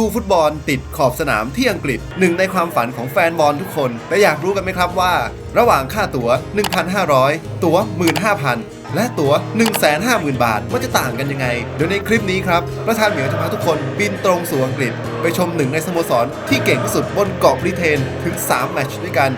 ดูฟุตบอลติดขอบสนามที่อังกฤษหนึ่งในความฝันของแฟนบอลทุกคนแต่อยากรู้กันไหมครับว่า ระหว่างค่าตั๋ว 1,500 ตั๋ว 15,000 และตั๋ว 150,000 บาทว่าจะต่างกันยังไง เดี๋ยวในคลิปนี้ครับประธานเหมียวจะพาทุกคนบินตรงสู่อังกฤษ ไปชมหนึ่งในสโมสรที่เก่งที่สุดบนเกาะบริเทนถึง 3 แมตช์ด้วยกัน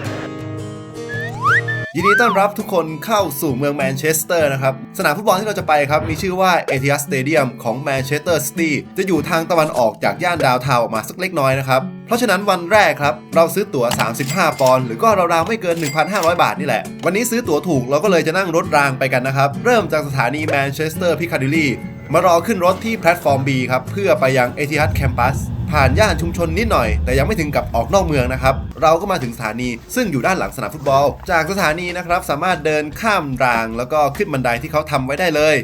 ยินดีต้อนรับทุกคนเข้าสู่เมืองแมนเชสเตอร์นะครับ สนามฟุตบอลที่เราจะไปครับ มีชื่อว่า e t i h a d Stadium ของแมนเชสเตอร์ซิตี้จะอยู่ทางตะวันออกจากย่านดาวน์ทาออกมาสักเล็กน้อยนะครับ เพราะฉะนั้นวันแรกครับ เราซื้อตั๋ว 35 ปอนด์หรือก็ราวๆไม่เกิน 1,500 บาทนี่แหละ วันนี้ซื้อตั๋วถูกเราก็เลยจะนั่งรถรางไปกันนะครับเริ่มจากสถานีแมนเชสเตอร์พิคาดิลีมารอขึ้นรถที่แพลตฟอร์ม B ครับเพื่อไปยัง e t i h a d Campus ผ่านย่านชุมชนนิดหน่อย แต่ยังไม่ถึงกับออกนอกเมืองนะครับ เราก็มาถึงสถานีซึ่งอยู่ด้านหลังสนามฟุตบอล จากสถานีนะครับสามารถเดินข้ามราง แล้วก็ขึ้นบันไดที่เขาทำไว้ได้เลย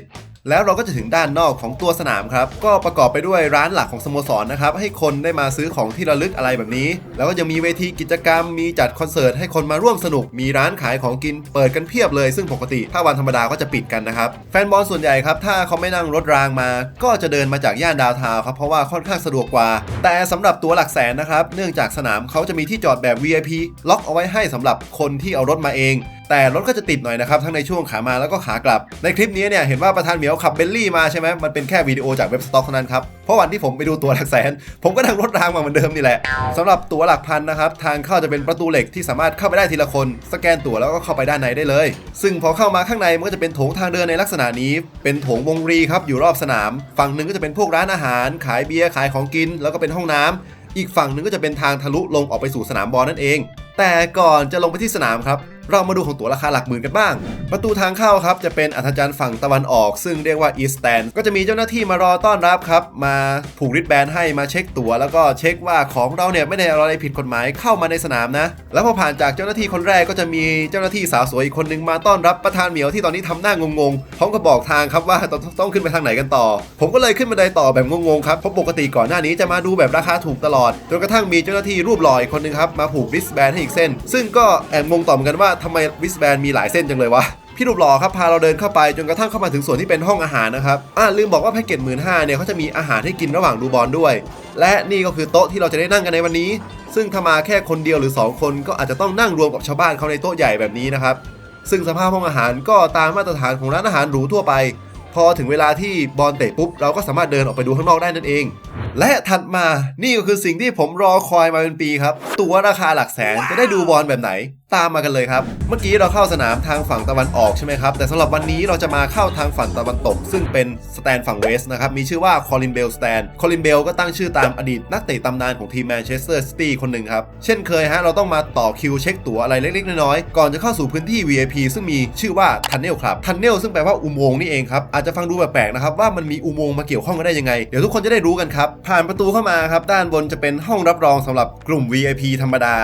แล้วเราก็จะถึงด้านนอกของตัวสนามครับ ก็ประกอบไปด้วยร้านหลักของสโมสรนะครับ ให้คนได้มาซื้อของที่ระลึกอะไรแบบนี้ แล้วก็ยังมีเวทีกิจกรรม มีจัดคอนเสิร์ตให้คนมาร่วมสนุก มีร้านขายของกินเปิดกันเพียบเลย ซึ่งปกติถ้าวันธรรมดาก็จะปิดกันนะครับ แฟนบอลส่วนใหญ่ครับ ถ้าเขาไม่นั่งรถรางมา ก็จะเดินมาจากย่านดาวทาวครับ เพราะว่าค่อนข้างสะดวกกว่า แต่สำหรับตัวหลักแสนนะครับ เนื่องจากสนามเขาจะมีที่จอดแบบ VIP ล็อกเอาไว้ให้สำหรับคนที่เอารถมาเอง แต่รถก็จะติดหน่อยนะครับ ทั้งในช่วงขามาแล้วก็ขากลับ ในคลิปนี้เนี่ยเห็นว่าประธานเหมียวขับเบลลี่มาใช่ไหมมันเป็นแค่วิดีโอจากเว็บสต็อกเท่านั้นครับ เพราะวันที่ผมไปดูตัวหลักแสน ผมก็นั่งรถรางมาเหมือนเดิมนี่แหละสำหรับตัวหลักพันนะครับ ทางเข้าจะเป็นประตูเหล็กที่สามารถเข้าไปได้ทีละคน สแกนตั๋วแล้วก็เข้าไปด้านในได้เลย ซึ่งพอเข้ามาข้างในมันก็จะเป็นโถงทางเดินในลักษณะนี้ เป็นโถงวงรีครับอยู่รอบสนาม ฝั่งหนึ่งก็จะเป็นพวกร้านอาหาร ขายเบียร์ขายของกิน แล้วก็เป็นห้องน้ำอีกฝั่งหนึ่งก็จะเป็นทางทะลุลงออกไปสู่สนามบอลนั่นเอง แต่ก่อนจะลงไปที่สนามครับ เรามาดูของตั๋วราคาหลักหมื่นกันบ้าง ประตูทางเข้าครับจะเป็นอัธจันทร์ฝั่งตะวันออก ซึ่งเรียกว่า East Stand ก็จะมีเจ้าหน้าที่มารอต้อนรับครับ มาผูกริดแบนให้มาเช็คตั๋วแล้วก็เช็คว่าของเราเนี่ยไม่ได้อะไรผิดกฎหมายเข้ามาในสนามนะ แล้วพอผ่านจากเจ้าหน้าที่คนแรกก็จะมีเจ้าหน้าที่สาวสวยอีกคนนึงมาต้อนรับประธานเหมียวที่ตอนนี้ทำหน้างงๆพร้อมกับบอกทางครับว่าต้องต้องขึ้นไปทางไหนกันต่อ ผมก็เลยขึ้นบันไดต่อแบบงงๆครับเพราะปกติก่อนหน้านี้จะมาดูแบบราคาถูกตลอดจนกระทั่งมีเจ้าหน้าที่รูปหล่ออีกคนนึงครับมาผูกริสแบนให้อีกเส้น ซึ่งก็แอบงงต่อมกันว่าทำไมริสแบนมีหลายเส้นจังเลยวะพี่รูปหล่อครับพาเราเดินเข้าไปจนกระทั่งเข้ามาถึงส่วนที่เป็นห้องอาหารนะครับอ่าลืมบอกว่าแพ็กเกจหมื่นห้าเนี่ยเขาจะมีอาหารให้กินระหว่างดูบอลด้วย และนี่ก็คือโต๊ะที่เราจะได้นั่งกันในวันนี้ ซึ่งถ้ามาแค่คนเดียวหรือ 2 คนก็อาจจะต้องนั่งรวมกับชาวบ้านเขาในโต๊ะใหญ่แบบนี้นะครับ ซึ่งสภาพห้องอาหารก็ตามมาตรฐานของร้านอาหารหรูทั่วไป พอถึงเวลาที่บอลเตะปุ๊บเราก็สามารถเดินออกไปดูข้างนอกได้นั่นเอง และถัดมานี่ก็คือสิ่งที่ผมรอคอยมาเป็นปีครับตั๋วราคาหลักแสนจะได้ดูบอลแบบไหน ตามมากันเลยครับ เมื่อกี้เราเข้าสนามทางฝั่งตะวันออกใช่ไหมครับ แต่สำหรับวันนี้เราจะมาเข้าทางฝั่งตะวันตก ซึ่งเป็นสแตนฝั่งเวสต์นะครับ มีชื่อว่าคอลินเบลสแตน คอลินเบลก็ตั้งชื่อตามอดีตนักเตะตำนานของทีมแมนเชสเตอร์ซิตี้คนหนึ่งครับ เช่นเคยฮะ เราต้องมาต่อคิวเช็คตั๋วอะไรเล็กๆ น้อยๆ ก่อนจะเข้าสู่พื้นที่ VIP ซึ่งมีชื่อว่าทันเนลครับ ทันเนลซึ่งแปลว่าอุโมงค์นี่เองครับ อาจจะฟังดูแปลกๆนะครับว่ามันมีอุโมงค์มาเกี่ยวข้องกันได้ยังไง เดี๋ยวทุกคนจะได้รู้กันครับ ผ่านประตูเข้ามาครับ ด้านบนจะเป็นห้องรับรองสำหรับกลุ่ม VIP ธรรมดา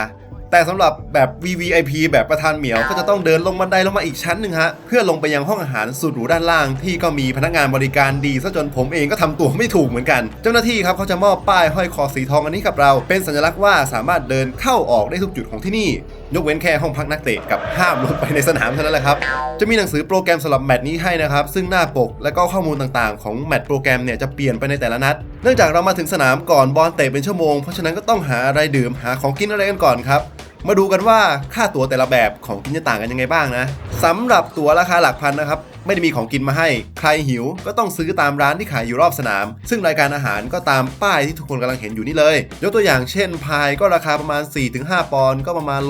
แต่สำหรับแบบ VVIP แบบประธานเหมียวก็จะต้องเดินลงบันไดลงมาอีกชั้นหนึ่งฮะเพื่อลงไปยังห้องอาหารสุดหรูด้านล่าง ที่ก็มีพนักงานบริการดีซะจนผมเองก็ทำตัวไม่ถูกเหมือนกัน เจ้าหน้าที่ครับเขาจะมอบป้ายห้อยคอสีทองอันนี้กับเรา เป็นสัญลักษณ์ว่าสามารถเดินเข้าออกได้ทุกจุดของที่นี่ ยกเว้นแค่ห้องพักนักเตะกับห้ามลงไปในสนามเท่านั้นแหละครับ จะมีหนังสือโปรแกรมสำหรับแมตช์นี้ให้นะครับ ซึ่งหน้าปกและก็ข้อมูลต่างๆ ของแมตช์โปรแกรมเนี่ยจะเปลี่ยนไปในแต่ละนัด เนื่องจากเรามาถึงสนามก่อนบอลเตะเป็นชั่วโมง เพราะฉะนั้นก็ต้องหาอะไรดื่มหาของกินอะไรกันก่อนครับมาดูกันว่าค่าตั๋วแต่ละแบบของกินจะต่างกันยังไงบ้างนะสำหรับตั๋วราคาหลักพันนะครับ ไม่ได้มีของกินมาให้ ใครหิวก็ต้องซื้อตามร้านที่ขายอยู่รอบสนาม ซึ่งรายการอาหารก็ตามป้ายที่ทุกคนกำลังเห็นอยู่นี่เลย ยกตัวอย่างเช่น พายก็ราคาประมาณ 4-5 ปอนด์ก็ประมาณ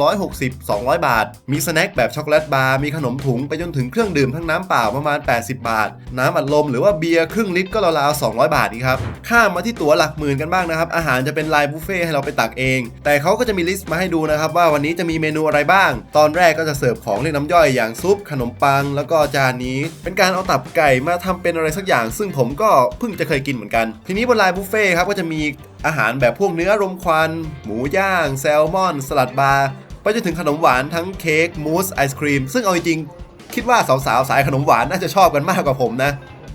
160-200 บาท มีสแน็คแบบช็อกโกแลตบาร์ มีขนมถุงไปจนถึงเครื่องดื่มทั้งน้ำเปล่าประมาณ 80 บาท น้ำอัดลมหรือว่าเบียร์ครึ่งลิตรก็ราวๆ200 บาทนี่ครับ ข้ามมาที่ตั๋วหลักหมื่นกันบ้างนะครับ อาหารจะเป็นไลน์บุฟเฟ่ให้เราไปตักเอง แต่เขาก็จะมีลิสต์มาให้ดูนะครับว่าวันนี้จะมีเมนูอะไรบ้าง ตอนแรกก็จะเสิร์ฟของเรียกน้ำย่อยอย่างซุปขนมปัง แล้วก็จานนี้เป็นการเอาตับไก่มาทำเป็นอะไรสักอย่าง ซึ่งผมก็เพิ่งจะเคยกินเหมือนกัน ทีนี้บนไลน์บุฟเฟ่ครับก็จะมีอาหารแบบพวกเนื้อรมควัน หมูย่าง แซลมอน สลัดบาร์ไปจนถึงขนมหวานทั้งเค้กมูสไอศครีม ซึ่งเอาจริงคิดว่าสาวๆสายขนมหวานน่าจะชอบกันมากกว่าผมนะ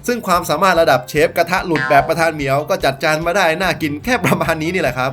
ซึ่งความสามารถระดับเชฟกระทะหลุดแบบประธานเหมียวก็จัดจานมาได้น่ากินแค่ประมาณนี้นี่แหละครับ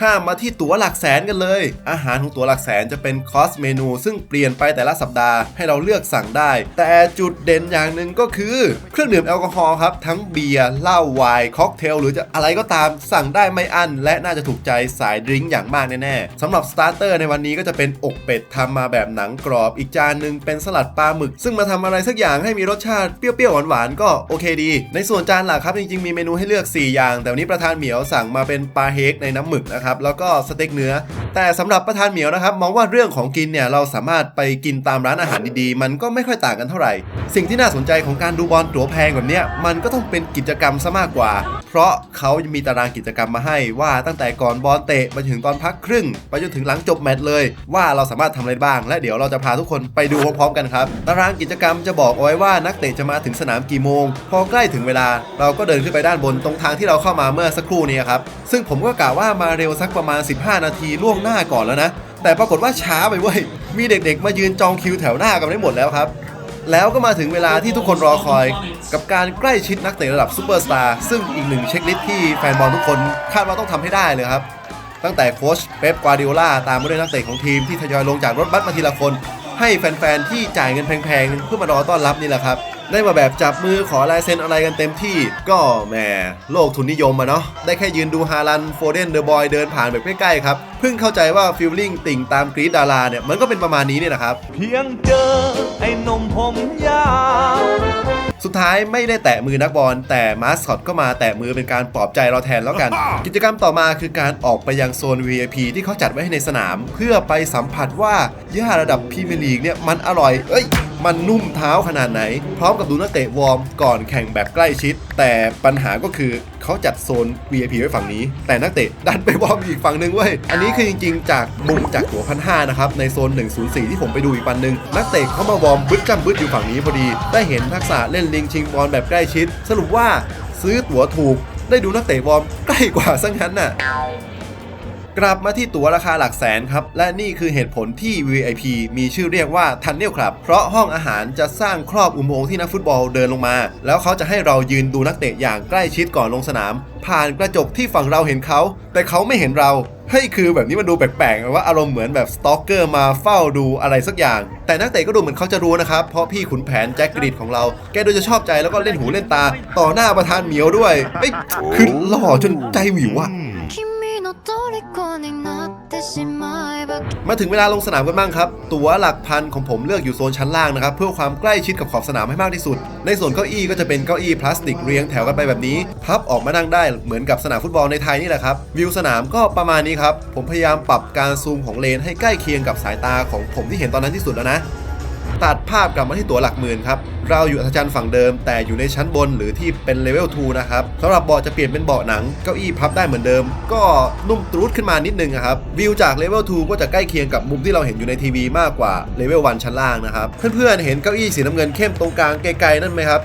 ข้ามมาที่ตั๋วหลักแสนกันเลย อาหารของตั๋วหลักแสนจะเป็นคอสเมนู ซึ่งเปลี่ยนไปแต่ละสัปดาห์ให้เราเลือกสั่งได้ แต่จุดเด่นอย่างหนึ่งก็คือ เครื่องดื่มแอลกอฮอล์ครับ ทั้งเบียร์เหล้าไวน์ค็อกเทลหรือจะอะไรก็ตามสั่งได้ไม่อั้นและน่าจะถูกใจสายดริงก์อย่างมากแน่ๆสำหรับสตาร์เตอร์ในวันนี้ก็จะเป็นอกเป็ดทำมาแบบหนังกรอบ อีกจานหนึ่งเป็นสลัดปลาหมึก ซึ่งมาทำอะไรสักอย่างให้มีรสชาติเปรี้ยวๆหวานๆก็โอเคดี ในส่วนจานหลักครับจริงๆมีเมนูให้เลือก 4 อย่าง แต่วันนี้ประธานเหมียวสั่งมาเป็นปลาเฮกในน้ำหมึกนะครับแล้วก็สเต็กเนื้อ แต่สำหรับประธานเหมียวนะครับมองว่าเรื่องของกินเนี่ยเราสามารถไปกินตามร้านอาหารดีๆ มันก็ไม่ค่อยต่างกันเท่าไหร่ สิ่งที่น่าสนใจของการดูบอลตั๋วแพงแบบเนี้ยมันก็ต้องเป็นกิจกรรมซะมากกว่าเพราะเขามีตารางกิจกรรมมาให้ว่าตั้งแต่ก่อนบอลเตะมาถึงตอนพักครึ่ง ไปจนถึงหลังจบแมตช์เลย ว่าเราสามารถทำอะไรบ้าง และเดี๋ยวเราจะพาทุกคนไปดูพร้อมๆกันครับ ตารางกิจกรรมจะบอกเอาไว้ว่านักเตะจะมาถึงสนามกี่โมง พอใกล้ถึงเวลา เราก็เดินขึ้นไปด้านบนตรงทางที่เราเข้ามาเมื่อสักครู่นี้ครับซึ่งผมก็กะว่ามาเร็วสักประมาณ 15 นาทีล่วงหน้าก่อนแล้วนะแต่ปรากฏว่าช้าไปเว้ยมีเด็กๆ มายืนจองคิวแถวหน้ากันได้หมดแล้วครับ แล้วก็มาถึงเวลาที่ทุกคนรอคอย กับการใกล้ชิดนักเตะระดับซูเปอร์สตาร์ซึ่งอีกหนึ่งเช็คลิสต์ที่แฟนบอลทุกคนคาดว่าต้องทำให้ได้เลยครับ ตั้งแต่โค้ชเป๊ปกวาดิโอลาตามมาด้วยนักเตะของทีมที่ทยอยลงจากรถบัสมาทีละคน ให้แฟนๆที่จ่ายเงินแพงๆเพื่อมารอต้อนรับนี่แหละครับ ได้มาแบบจับมือขอลายเซ็นอะไรกันเต็มที่ ก็แหมโลกทุนนิยมอะเนาะได้แค่ยืนดูฮาลันโฟเดนเดอะบอยเดินผ่านแบบใกล้ๆครับเพิ่งเข้าใจว่าฟิลลิ่งติ่งตามกรีดดาราเนี่ยมันก็เป็นประมาณนี้เนี่ยนะครับ เพียงเจอไอ้หนมผมยาวสุดท้ายไม่ได้แตะมือนักบอลแต่มาสคอตก็มาแตะมือเป็นการปลอบใจเราแทนแล้วกัน กิจกรรมต่อมาคือการออกไปยังโซน VIP ที่เขาจัดไว้ให้ในสนาม เพื่อไปสัมผัสว่าหญ้าระดับพรีเมียร์ลีกเนี่ยมันอร่อยเอ้ย มันนุ่มเท้าขนาดไหน พร้อมกับดูนักเตะวอร์มก่อนแข่งแบบใกล้ชิด แต่ปัญหาก็คือเขาจัดโซน VIP ไว้ฝั่งนี้ แต่นักเตะดันไปวอร์มอีกฝั่งหนึ่งเว้ย อันนี้คือจริงๆ จากมุมจากตั๋วพันห้านะครับ ในโซน 104 ที่ผมไปดูอีกวันหนึ่งนักเตะเขามาวอร์มบึ้ดจ้ำบึ้ดอยู่ฝั่งนี้พอดี ได้เห็นทักษะเล่นลิงชิงบอลแบบใกล้ชิด สรุปว่าซื้อตั๋วถูก ได้ดูนักเตะวอร์มใกล้กว่าซะงั้นน่ะ กลับมาที่ตั๋วราคาหลักแสนครับ และนี่คือเหตุผลที่ VIP มีชื่อเรียกว่า Tunnel Club เพราะห้องอาหารจะสร้างครอบอุโมงค์ที่นักฟุตบอลเดินลงมา แล้วเขาจะให้เรายืนดูนักเตะอย่างใกล้ชิดก่อนลงสนาม ผ่านกระจกที่ฝั่งเราเห็นเขา แต่เขาไม่เห็นเราเฮ้ยคือแบบนี้มันดูแปลกๆว่าอารมณ์เหมือนแบบสตอกเกอร์มาเฝ้าดูอะไรสักอย่าง แต่นักเตะก็ดูเหมือนเขาจะรู้นะครับ เพราะพี่ขุนแผนแจ็คกรีดของเรา แกดูจะชอบใจแล้วก็เล่นหูเล่นตา ต่อหน้าประธานเหมียวด้วยเอ้ยคือหล่อจนใจหวิวอะ มาถึงเวลาลงสนามกันบ้างครับ ตั๋วหลักพันของผมเลือกอยู่โซนชั้นล่างนะครับ เพื่อความใกล้ชิดกับขอบสนามให้มากที่สุด ในส่วนเก้าอี้ก็จะเป็นเก้าอี้พลาสติกเรียงแถวกันไปแบบนี้ พับออกมานั่งได้เหมือนกับสนามฟุตบอลในไทยนี่แหละครับ วิวสนามก็ประมาณนี้ครับ ผมพยายามปรับการซูมของเลนให้ใกล้เคียงกับสายตาของผมที่เห็นตอนนั้นที่สุดแล้วนะ ตัดภาพกลับมาที่ตั๋วหลักหมื่นครับ เราอยู่อัศจรรย์ฝั่งเดิม แต่อยู่ในชั้นบนหรือที่เป็นเลเวล 2 นะครับสำหรับเบาะจะเปลี่ยนเป็นเบาะหนัง เก้าอี้พับได้เหมือนเดิม ก็นุ่มตรูดขึ้นมานิดนึงอะครับ วิวจากเลเวล 2 ก็จะใกล้เคียงกับมุมที่เราเห็นอยู่ในทีวีมากกว่าเลเวล 1 ชั้นล่างนะครับ เพื่อนๆ เห็นเก้าอี้สีน้ำเงินเข้มตรงกลางไกลๆนั่นไหมครับ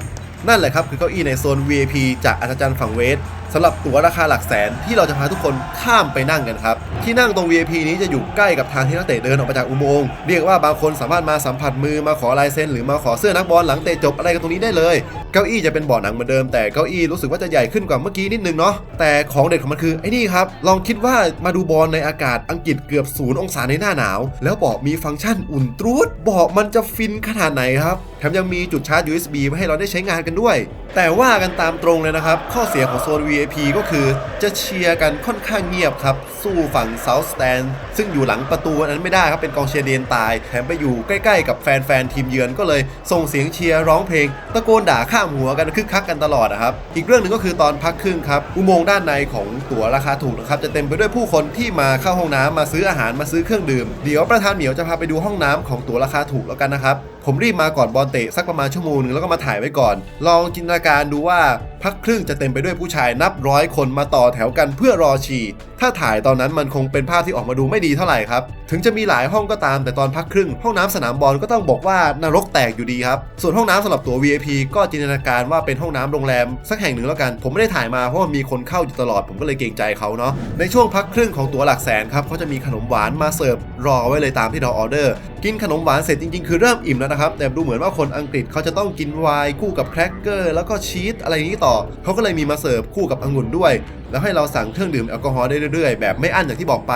นั่นแหละครับคือเก้าอี้ในโซน VIP จากอัศจรรย์ฝั่งเวส สำหรับตั๋วราคาหลักแสนที่เราจะพาทุกคนข้ามไปนั่งกันครับ ที่นั่งตรง VIP นี้จะอยู่ใกล้กับทางที่นักเตะเดินออกมาจากอุโมงค์เรียกว่าบางคนสามารถมาสัมผัสมือมาขอลายเซ็นหรือมาขอเสื้อนักบอลหลังเตะจบอะไรกันตรงนี้ได้เลย เก้าอี้จะเป็นเบาะหนังเหมือนเดิมแต่เก้าอี้รู้สึกว่าจะใหญ่ขึ้นกว่าเมื่อกี้นิดนึงเนาะแต่ของเด็ดของมันคือไอ้นี่ครับลองคิดว่ามาดูบอลในอากาศอังกฤษเกือบศูนย์องศาในหน้าหนาว แล้วเบาะมีฟังก์ชันอุ่นตรูดเบาะมันจะฟินขนาดไหนครับแถมยังมีจุดชาร์จ USB ไว้ให้เราได้ใช้งานกันด้วย แต่ว่ากันตามตรงเลยนะครับข้อเสียของโซน VIP ก็คือจะเชียร์กันค่อนข้างเงียบครับ สู้ฝั่ง South Stand ซึ่งอยู่หลังประตูนั้นไม่ได้ครับเป็นกองเชียร์เดนตาย แถมไปอยู่ใกล้ๆกับแฟนๆทีมเยือนก็เลยส่งเสียงเชียร์ร้องเพลง ตะโกนด่าข้ามหัวกันคึกคักกันตลอดนะครับ อีกเรื่องหนึ่งก็คือตอนพักครึ่งครับ อุโมงค์ด้านในของตั๋วราคาถูกนะครับจะเต็มไปด้วยผู้คนที่มาเข้าห้องน้ำมาซื้ออาหารมาซื้อเครื่องดื่ม เดี๋ยวประธานเหมียวจะพาไปดูห้องน้ำของตั๋วราคาถูกแล้วกันนะครับผมรีบมาก่อนบอลเตะสักประมาณชั่วโมงนึงแล้วก็มาถ่ายไว้ก่อน ลองจินตนาการดูว่า พักครึ่งจะเต็มไปด้วยผู้ชายนับร้อยคนมาต่อแถวกันเพื่อรอฉี่ ถ้าถ่ายตอนนั้นมันคงเป็นภาพที่ออกมาดูไม่ดีเท่าไหร่ครับ ถึงจะมีหลายห้องก็ตามแต่ตอนพักครึ่ง ห้องน้ำสนามบอลก็ต้องบอกว่านรกแตกอยู่ดีครับ ส่วนห้องน้ำสำหรับตั๋ว VIP ก็จินตนาการว่าเป็นห้องน้ำโรงแรมสักแห่งหนึ่งแล้วกัน ผมไม่ได้ถ่ายมาเพราะว่ามีคนเข้าอยู่ตลอดผมก็เลยเกรงใจเขาเนาะ ในช่วงพักครึ่งของตั๋วหลักแสนครับเขาจะมีขนมหวานมาเสิร์ฟรอไว้เลยตามที่เราออเดอร์ กินขนมหวานเสร็จจริงๆ คือเริ่มอิ่มแล้วนะครับ แต่ดูเหมือนว่าคนอังกฤษเขาจะต้องกินไวน์คู่กับแครกเกอร์แล้วก็ชีสอะไรอย่างนี้ต่อเขาก็เลยมีมาเสิร์ฟคู่กับองุ่นด้วย แล้วให้เราสั่งเครื่องดื่มแอลกอฮอล์ได้เรื่อยๆ แบบไม่อั้นอย่างที่บอกไป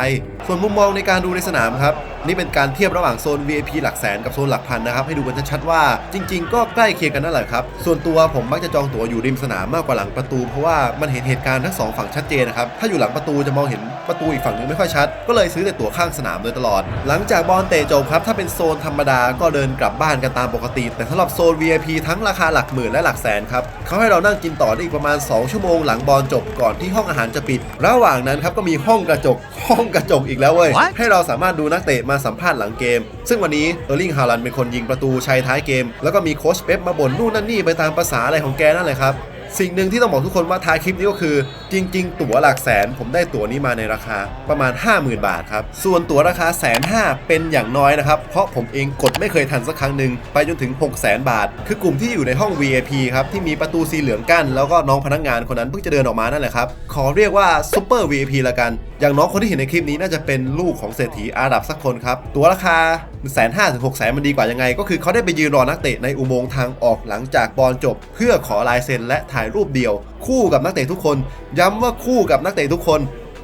ส่วนมุมมองในการดูในสนามครับ นี่เป็นการเทียบระหว่างโซน VIP หลักแสนกับโซนหลักพันนะครับให้ดูกันชัดๆว่าจริง ๆ ก็ใกล้เคียงกันนั่นแหละครับส่วนตัวผมมักจะจองตั๋วอยู่ริมสนามมากกว่าหลังประตู เพราะว่ามันเห็นเหตุการณ์ทั้งสองฝั่งชัดเจนนะครับถ้าอยู่หลังประตูจะมองเห็นประตูอีกฝั่งหนึงไม่ค่อยชัด ก็เลยซื้อแต่ตั๋วข้างสนามโดยตลอด หลังจากบอลเตะจบครับถ้าเป็นโซนธรรมดาก็เดินกลับบ้านกันตามปกติ แต่สำหรับโซน VIP ทั้งราคาหลักหมื่นและหลักแสนครับเขาให้เรานั่งกินต่อได้อีกประมาณ 2 ชั่วโมงหลังบอลจบก่อนที่ห้องอาหารจะปิด ระหว่างนั้นครับก็มีห้องกระจกห้องกระจกอีกแล้วเว้ย What? ให้เราสามารถดูนักเตะมาสัมภาษณ์หลังเกม ซึ่งวันนี้เออร์ลิงฮาลันเป็นคนยิงประตูชัยท้ายเกม แล้วก็มีโค้ชเป๊ปมาบ่นนู่นนั่นนี่ไปตามภาษาอะไรของแกนั่นแหละครับ สิ่งหนึ่งที่ต้องบอกทุกคนว่าท้ายคลิปนี้ก็คือ จริง ๆ ตั๋วหลักแสน ผมได้ตั๋วนี้มาในราคาประมาณ 50,000 บาทครับ ส่วนตั๋วราคาแสนห้าเป็นอย่างน้อยนะครับ เพราะผมเองกดไม่เคยทันสักครั้งหนึ่งไปจนถึง 6 0 0 0 0 0บาท คือกลุ่มที่อยู่ในห้อง VIP ครับ ที่มีประตูสีเหลืองกั้น แล้วก็น้องพนักงานคนนั้นเพิ่งจะเดินออกมานั่นแหละครับ ขอเรียกว่าซูเปอร์ VIP ละกัน อย่างน้องคนที่เห็นในคลิปนี้น่าจะเป็นลูกของเศรษฐีอาหรับสักคนครับตั๋วราคาแสนห้าถึงหกแสนมันดีกว่ายังไง ก็คือเขาได้ไปยืนรอนักเตะในอุโมงค์ทางออกหลังจากบอลจบ เพื่อขอลายเซ็นและถ่ายรูปเดียว คู่กับนักเตะทุกคน ย้ำว่าคู่กับนักเตะทุกคน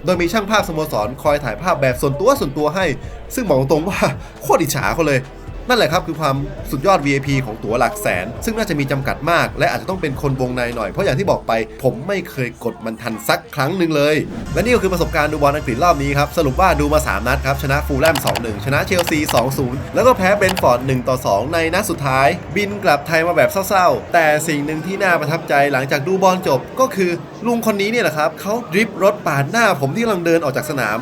โดยมีช่างภาพสโมสรคอยถ่ายภาพแบบส่วนตัวส่วนตัวให้ ซึ่งบอกตรงๆว่าโคตรอิจฉาเขาเลย นั่นแหละครับคือความสุดยอด VIP ของตั๋วหลักแสน ซึ่งน่าจะมีจำกัดมาก และอาจจะต้องเป็นคนวงในหน่อย เพราะอย่างที่บอกไป ผมไม่เคยกดมันทันสักครั้งหนึ่งเลย และนี่ก็คือประสบการณ์ดูบอลอังกฤษรอบนี้ครับ สรุปว่าดูมา 3 นัดครับ ชนะฟูลแลม 2-1 ชนะเชลซี 2-0 แล้วก็แพ้เบนฟอร์ด 1-2 ในนัดสุดท้าย บินกลับไทยมาแบบเศร้าๆ แต่สิ่งหนึ่งที่น่าประทับใจหลังจากดูบอลจบก็คือลุงคนนี้เนี่ยแหละครับเขาดริฟต์รถปาดหน้าผมที่กำลังเดินออกจากสนาม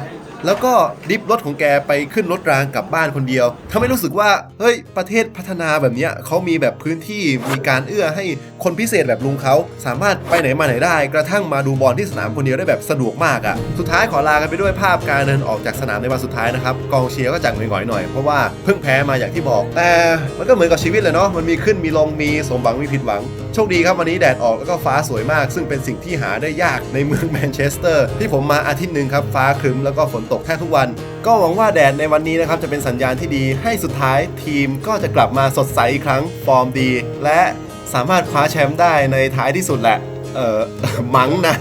แล้วก็ดิฟรถของแกไปขึ้นรถรางกลับบ้านคนเดียวทำให้รู้สึกว่าเฮ้ยประเทศพัฒนาแบบนี้เขามีแบบพื้นที่มีการเอื้อให้คนพิเศษแบบลุงเขาสามารถไปไหนมาไหนได้ กระทั่งมาดูบอลที่สนามคนเดียวได้แบบสะดวกมากอะ่ะสุดท้ายขอลากันไปด้วยภาพการเดินออกจากสนามในวันสุดท้ายนะครับกองเชียร์ก็จัดหน่อยๆหน่อยเพราะว่าเพิ่งแพ้มาอย่างที่บอกแต่มันก็เหมือนกับชีวิตเลยเนาะมันมีขึ้นมีลงมีสมหวังมีผิดหวังโชคดีครับวันนี้แดดออกแล้วก็ฟ้าสวยมาก ซึ่งเป็นสิ่งที่หาได้ยากในเมืองแมนเชสเตอร์ ที่ผมมาอาทิตย์หนึ่งครับ ฟ้าครึ้มแล้วก็ฝนตกแทบทุกวัน ก็หวังว่าแดดในวันนี้นะครับ จะเป็นสัญญาณที่ดีให้สุดท้ายทีมก็จะกลับมาสดใสอีกครั้งฟอร์มดี และสามารถคว้าแชมป์ได้ในท้ายที่สุดแหละ เออมั้งนะ